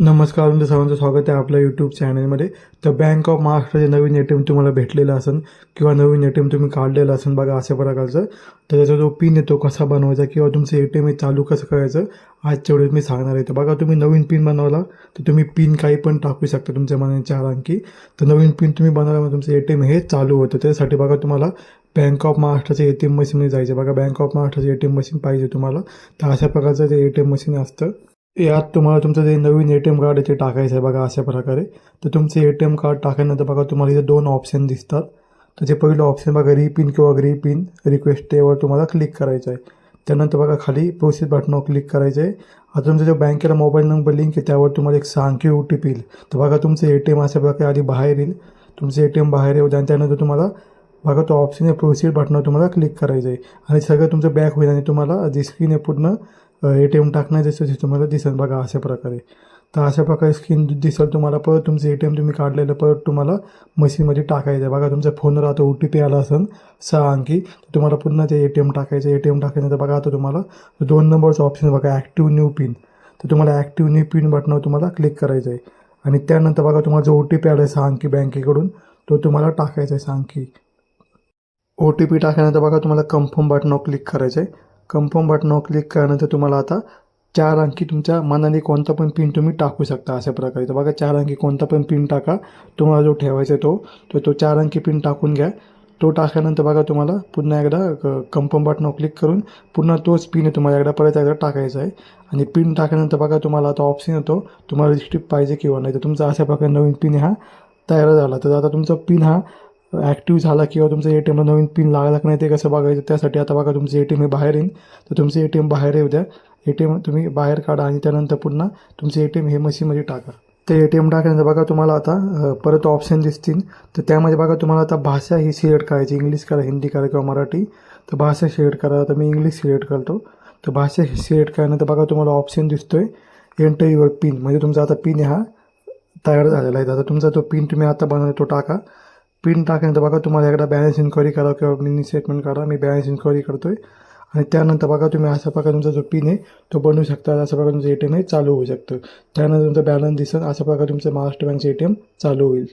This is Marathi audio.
नमस्कार तुमचं सर्वांचं स्वागत आहे आपल्या यूट्यूब चॅनलमध्ये तर बँक ऑफ महाराष्ट्राचे नवीन ए टी एम तुम्हाला भेटलेलं असेल किंवा नवीन ए टी एम तुम्ही काढलेलं असेल बघा अशा प्रकारचं. तर त्याचा जो पिन येतो कसा बनवायचा किंवा तुमचं ए टी एम हे चालू कसं करायचं आजच्या वेळेस मी सांगणार आहे. तर बघा तुम्ही नवीन पिन बनवला तर तुम्ही पिन काही पण टाकू शकता तुमच्या मनाने चार अंकी. तर नवीन पिन तुम्ही बनवल्यामुळे तुमचं ए टी एम हे चालू होतं. त्यासाठी बघा तुम्हाला बँक ऑफ महाराष्ट्राच्या ए टी एम मशीनमध्ये जायचं बघा बँक ऑफ महाराष्ट्राचं ए टी एम मशीन पाहिजे तुम्हाला. तर अशा प्रकारचं जे ए टी एम मशीन असतं यात तुम्हाला तुमचं जे नवीन ए टी एम कार्ड आहे ते टाकायचं आहे बघा अशा प्रकारे. तर तुमचं ए टी एम कार्ड टाकल्यानंतर बघा तुम्हाला इथे दोन ऑप्शन दिसतात. तर जे पहिलं ऑप्शन बघा रिपिन किंवा रिपिन रिक्वेस्ट त्यावर तुम्हाला क्लिक करायचं आहे. त्यानंतर बघा खाली प्रोसेस बटनावर क्लिक करायचं आहे. आता तुमचा जो बँकेला मोबाईल नंबर लिंक आहे त्यावर तुम्हाला एक सांख्य ओ टी पी येईल. तर बघा तुमचं ए टी एम अशा प्रकारे आधी बाहेर येईल. तुमचं ए टी एम बाहेर येऊ आणि त्यानंतर तुम्हाला बघा तो ऑप्शन आहे प्रोसीड बटनावर तुम्हाला क्लिक करायचं आहे. आणि सगळं तुमचं बॅक होईल आणि तुम्हाला जी स्क्रीन आहे पूर्ण ए टी एम टाकणं दिसतं ते तुम्हाला दिसेल बघा अशा प्रकारे. तर अशा प्रकारे स्क्रीन दिसेल तुम्हाला परत तुमचं ए टी एम तुम्ही काढलेलं परत तुम्हाला मशीनमध्ये टाकायचं आहे. बघा तुमचा फोन राहतो ओ टी पी आला असेल सहा अंकी तर तुम्हाला पुन्हा ते ए टी एम टाकायचं ए टी एम टाकल्यानंतर बघा आता तुम्हाला दोन नंबरचं ऑप्शन बघा ॲक्टिव्ह न्यू पिन तर तुम्हाला ॲक्टिव्ह न्यू पिन बटनावर तुम्हाला क्लिक करायचं आहे. आणि त्यानंतर बघा तुम्हाला जो ओ टी पी आला आहे सहा अंकी बँकेकडून तो तुम्हाला टाकायचा आहे सहा अंकी. ओ टी पी टाकल्यानंतर बघा तुम्हाला कन्फर्म बटनावर क्लिक करायचं आहे. कन्फर्म बटनावर क्लिक केल्यानंतर तुम्हाला आता चार अंकी तुमच्या मनाने कोणता पण पिन तुम्ही टाकू शकता अशा प्रकारे. तर बघा चार अंकी कोणता पण पिन टाका. तुम्हाला जो ठेवायचा आहे तो तर तो चार अंकी पिन टाकून घ्या. तो टाकल्यानंतर बघा तुम्हाला पुन्हा एकदा कन्फर्म बटनावर क्लिक करून पुन्हा तोच पिन आहे तुम्हाला एकदा परत एकदा टाकायचा आहे. आणि पिन टाकल्यानंतर बघा तुम्हाला आता ऑप्शन येतो. तुम्हाला रिस्ट्रिक्ट पाहिजे किंवा नाही. तर तुमचा अशा प्रकारे नवीन पिन हा तयार झाला. तर आता तुमचा पिन हा ॲक्टिव्ह झाला किंवा तुमचं ए टी एमला नवीन पिन लागला की नाही ते कसं बघायचं? त्यासाठी आता बघा तुमचं ए टी एम हे बाहेर येईन. तर तुमचं ए टी एम बाहेर येऊ द्या. ए टी एम तुम्ही बाहेर काढा आणि त्यानंतर पुन्हा तुमचं ए टी एम हे मशीनमध्ये टाका. ते ए टी एम टाकल्यानंतर बघा तुम्हाला आता परत ऑप्शन दिसतील. तर त्यामध्ये बघा तुम्हाला आता भाषा ही सिलेक्ट करायची. इंग्लिश करा हिंदी करा किंवा मराठी. तर भाषा सिलेक्ट करा. तर मी इंग्लिश सिलेक्ट करतो. तर भाषा सिलेक्ट केल्यानंतर बघा तुम्हाला ऑप्शन दिसतो आहे एंटर युअर पिन म्हणजे तुमचा आता पिन हा तयार झालेला आहे. आता तुमचा तो पिन तुम्ही आता बनवला तो टाका. पिन टाकल्यानंतर बघा तुम्हाला एकदा बॅलन्स इन्क्वायरी करा किंवा मिनी स्टेटमेंट करा मी बॅलन्स इन्क्वायरी करतो आहे आणि त्यानंतर बघा तुम्ही अशा प्रकारे तुमचा जो पिन आहे तो बनवू शकता. अशा प्रकारे तुमचं ए टी एम हे चालू होऊ शकतं. त्यानंतर तुमचा बॅलन्स दिसेल. अशा प्रकारे तुमचं महाराष्ट्र बँकचं ए टी एम चालू होईल.